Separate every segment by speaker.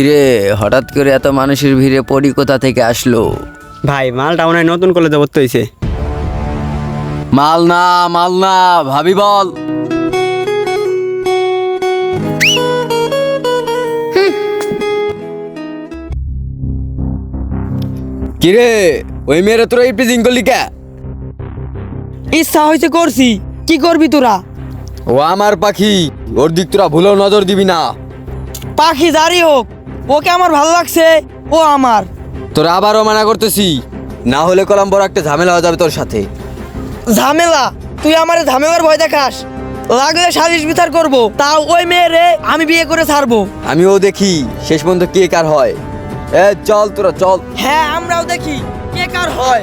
Speaker 1: কিরে হঠাৎ করে এত মানুষের ভিড়ে পড়ি কোথা থেকে আসলো?
Speaker 2: ভাই মালটা মনে হয় নতুন কলেজে ভর্তি হয়েছে
Speaker 1: মাল না মাল না ভাবি বল। কিরে ওই মেয়েরা তোরা এই প্রিজিং করলি কে?
Speaker 3: ইচ্ছা হয়েছে করছি। কি করবি তোরা?
Speaker 1: ও আমার পাখি ওর দিক তোরা ভুলেও নজর দিবি না।
Speaker 3: পাখি জারি হোক ওকে আমার ভালো লাগছে ও আমার।
Speaker 1: তোর আবারও মানা করতেছি না হলে কলম বড় একটা ঝামেলা হয়ে যাবে তোর সাথে।
Speaker 3: ঝামেলা? তুই আমার ঝামেলার ভয় দেখাস? লাগলে সালিশ বিচার করব তাও ওই মেয়েরে আমি বিয়ে করে ছাড়বো।
Speaker 1: আমিও দেখি শেষ পর্যন্ত কে কার হয়। এ চল তোরা চল।
Speaker 3: হ্যাঁ আমরাও দেখি কে কার হয়।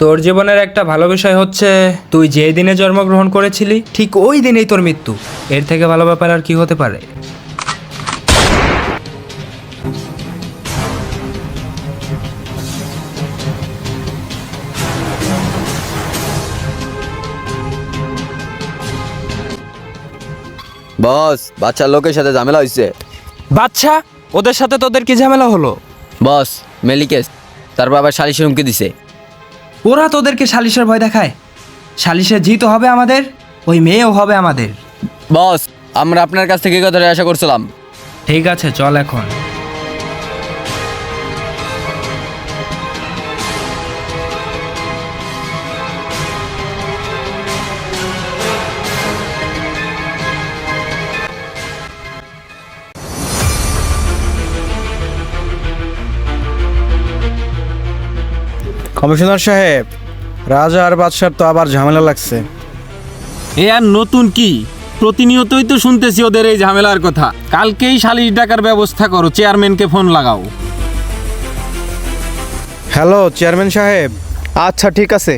Speaker 4: তোর জীবনের একটা ভালো বিষয় হচ্ছে তুই যে দিনে জন্মগ্রহণ করেছিলি ঠিক ওই দিনেই তোর মৃত্যু। এর থেকে ভালো ব্যাপার আর কি হতে পারে?
Speaker 1: বস বাচ্চার লোকের সাথে ঝামেলা হয়েছে
Speaker 4: বাচ্চা? ওদের সাথে তোদের কি ঝামেলা হলো?
Speaker 1: বস মেলিকেস তার বাবা সালিশি হুমকি দিছে।
Speaker 4: ওরা তোদেরকে সালিশের ভয় দেখায়। সালিশে জিত হবে আমাদের ওই মেয়েও হবে আমাদের।
Speaker 1: বস আমরা আপনার কাছ থেকে কথাটা আশা করছিলাম।
Speaker 4: ঠিক আছে চল এখন।
Speaker 5: কমিশনার সাহেব রাজা আর বাদশার তো আবার ঝামেলা লাগছে।
Speaker 6: এ আর নতুন কি? প্রতিনিয়তই তো শুনতেছি ওদের এই ঝামেলার কথা। কালকেই সালিশ ডাকার ব্যবস্থা করো চেয়ারম্যানকে ফোন লাগাও।
Speaker 5: হ্যালো চেয়ারম্যান সাহেব। আচ্ছা ঠিক আছে।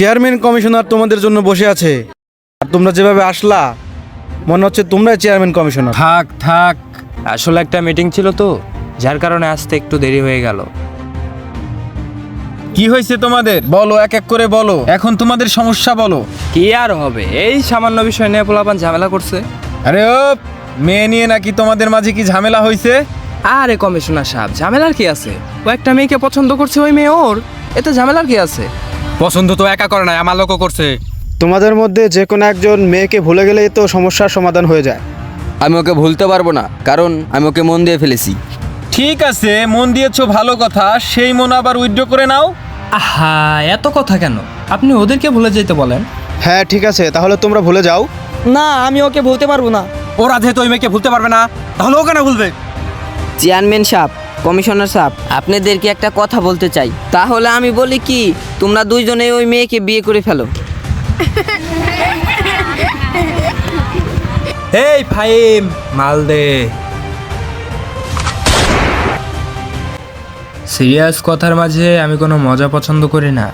Speaker 5: চেয়ারম্যান কমিশনার তোমাদের জন্য বসে আছে। আর তোমরা যেভাবে আসলা মনে হচ্ছে তোমরাই চেয়ারম্যান কমিশনার।
Speaker 6: থাক থাক
Speaker 4: আসলে একটা মিটিং ছিল তো যার কারণে আসতে একটু দেরি হয়ে গেল।
Speaker 6: কি হয়েছে তোমাদের? বলো এক এক করে বলো। এখন তোমাদের সমস্যা বলো।
Speaker 4: কি আর হবে? এই সামান্য বিষয় নিয়ে পোলাপান ঝামেলা করছে।
Speaker 6: আরে ও মেয়ে নিয়ে নাকি তোমাদের মাঝে কি ঝামেলা হয়েছে?
Speaker 4: আরে কমিশনার সাহেব ঝামেলার কি আছে? ও একটা মেয়েকে পছন্দ করছে ওই মেয়ে ওর এতে ঝামেলার কি আছে?
Speaker 1: পছন্দ তো একা করে নাই আমার লোকও করছে।
Speaker 2: তোমাদের মধ্যে যে কোনো একজন মেয়েকে ভুলে গেলেই তো সমস্যার সমাধান হয়ে যায়।
Speaker 1: আমি ওকে ভুলতে পারব না কারণ আমি ওকে মন দিয়ে ফেলেছি।
Speaker 6: ঠিক আছে মন দিয়েছ ভালো কথা সেই মন আবার উইথড্র করে নাও।
Speaker 4: আহা এত কথা কেন? আপনি ওদেরকে ভুলে যেতে বলেন।
Speaker 2: হ্যাঁ ঠিক আছে তাহলে তোমরা ভুলে যাও।
Speaker 3: না আমি ওকে ভুলতে পারব না।
Speaker 1: ওরা যেহেতু ওই মেয়েকে ভুলতে পারবে না তাহলে ও কেন ভুলবে?
Speaker 7: চেয়ারম্যান সাহেব কমিশনার সাহেব আপনাদেরকে একটা কথা বলতে চাই। তাহলে আমি বলি কি তোমরা দুইজনে ওই মেয়েকে বিয়ে করে ফেলো।
Speaker 4: এই ফাইম মাল দে। সিরিয়াস কথার মাঝে আমি কোনো মজা পছন্দ করি না।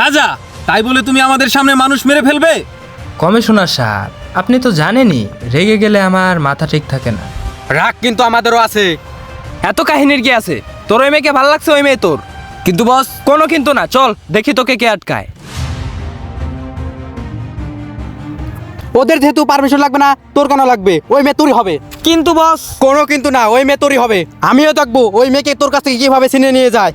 Speaker 6: রাজা তাই বলে তুমি আমাদের সামনে মানুষ মেরে ফেলবে?
Speaker 4: কমিশনার সাহেব আপনি তো জানেনই রেগে গেলে আমার মাথা ঠিক থাকে না।
Speaker 1: রাগ কিন্তু আমাদেরও আছে।
Speaker 4: এত কাহিনীর কি আছে? তোর ওই মেয়েকে ভালো লাগছে ওই মেয়ে তোর?
Speaker 1: কিন্তু বস
Speaker 4: কোনো কিন্তু না চল দেখি তোকে কে আটকায়।
Speaker 2: ওদের যেহেতু পারমিশন লাগবে না তোর কেন লাগবে? ওই মেয়ে তোরই হবে।
Speaker 3: কিন্তু বস
Speaker 2: কোনো কিন্তু না ওই মেয়ে তোরই হবে। আমিও দেখব ওই মেয়েকে তোর কাছ থেকে কীভাবে চিনে নিয়ে যায়?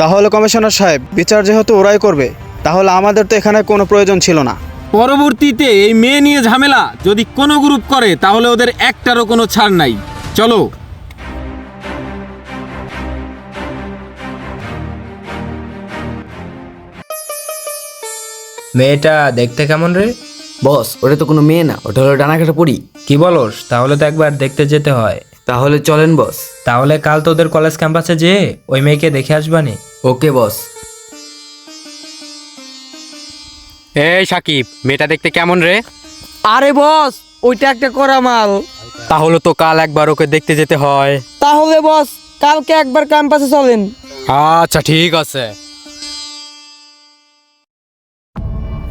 Speaker 2: তাহলে কমিশনার সাহেব বিচার যেহেতু ওরাই করবে তাহলে আমাদের তো এখানে কোনো প্রয়োজন ছিল না।
Speaker 6: পরবর্তীতে এই মেয়ে নিয়ে ঝামেলা যদি কোনো গ্রুপ করে তাহলে ওদের একটারও কোনো ছাড় নাই। চলো।
Speaker 4: মেয়েটা দেখতে কেমন রে?
Speaker 1: বস ওটা তো কোনো মেয়ে না ওটা হলো ডানাকাটা পড়ি
Speaker 4: কি বলস? তাহলে তো একবার দেখতে যেতে হয়।
Speaker 1: তাহলে চলেন বস।
Speaker 4: তাহলে কাল তোদের কলেজ ক্যাম্পাসে যেয়ে ওই মেয়েকে দেখে আসবানি।
Speaker 1: ওকে বস।
Speaker 2: এই সাকিব মেয়েটা দেখতে কেমন রে?
Speaker 3: আরে বস ওইটা একটা করা মাল।
Speaker 2: তাহলে তো কাল একবার ওকে দেখতে যেতে হয়।
Speaker 3: তাহলে বস কালকে একবার ক্যাম্পাসে চলেন।
Speaker 2: আচ্ছা ঠিক আছে।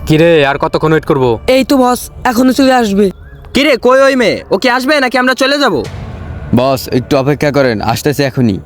Speaker 2: কিরে আর কতক্ষণ ওয়েট করব?
Speaker 3: এই তো বস এখনও চলে আসবে।
Speaker 7: কিরে কই ওই মেয়ে? ও কি আসবে নাকি আমরা চলে যাব?
Speaker 1: বস একটু অপেক্ষা করেন আসতেছে এখনই।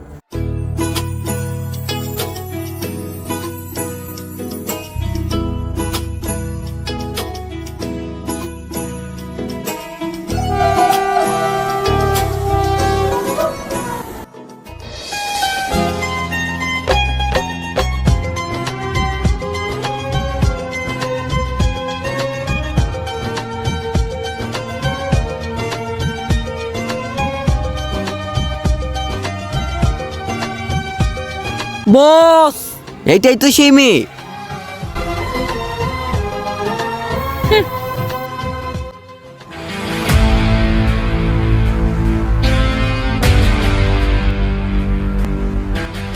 Speaker 3: বস
Speaker 7: এইটাই তো সেই মেয়ে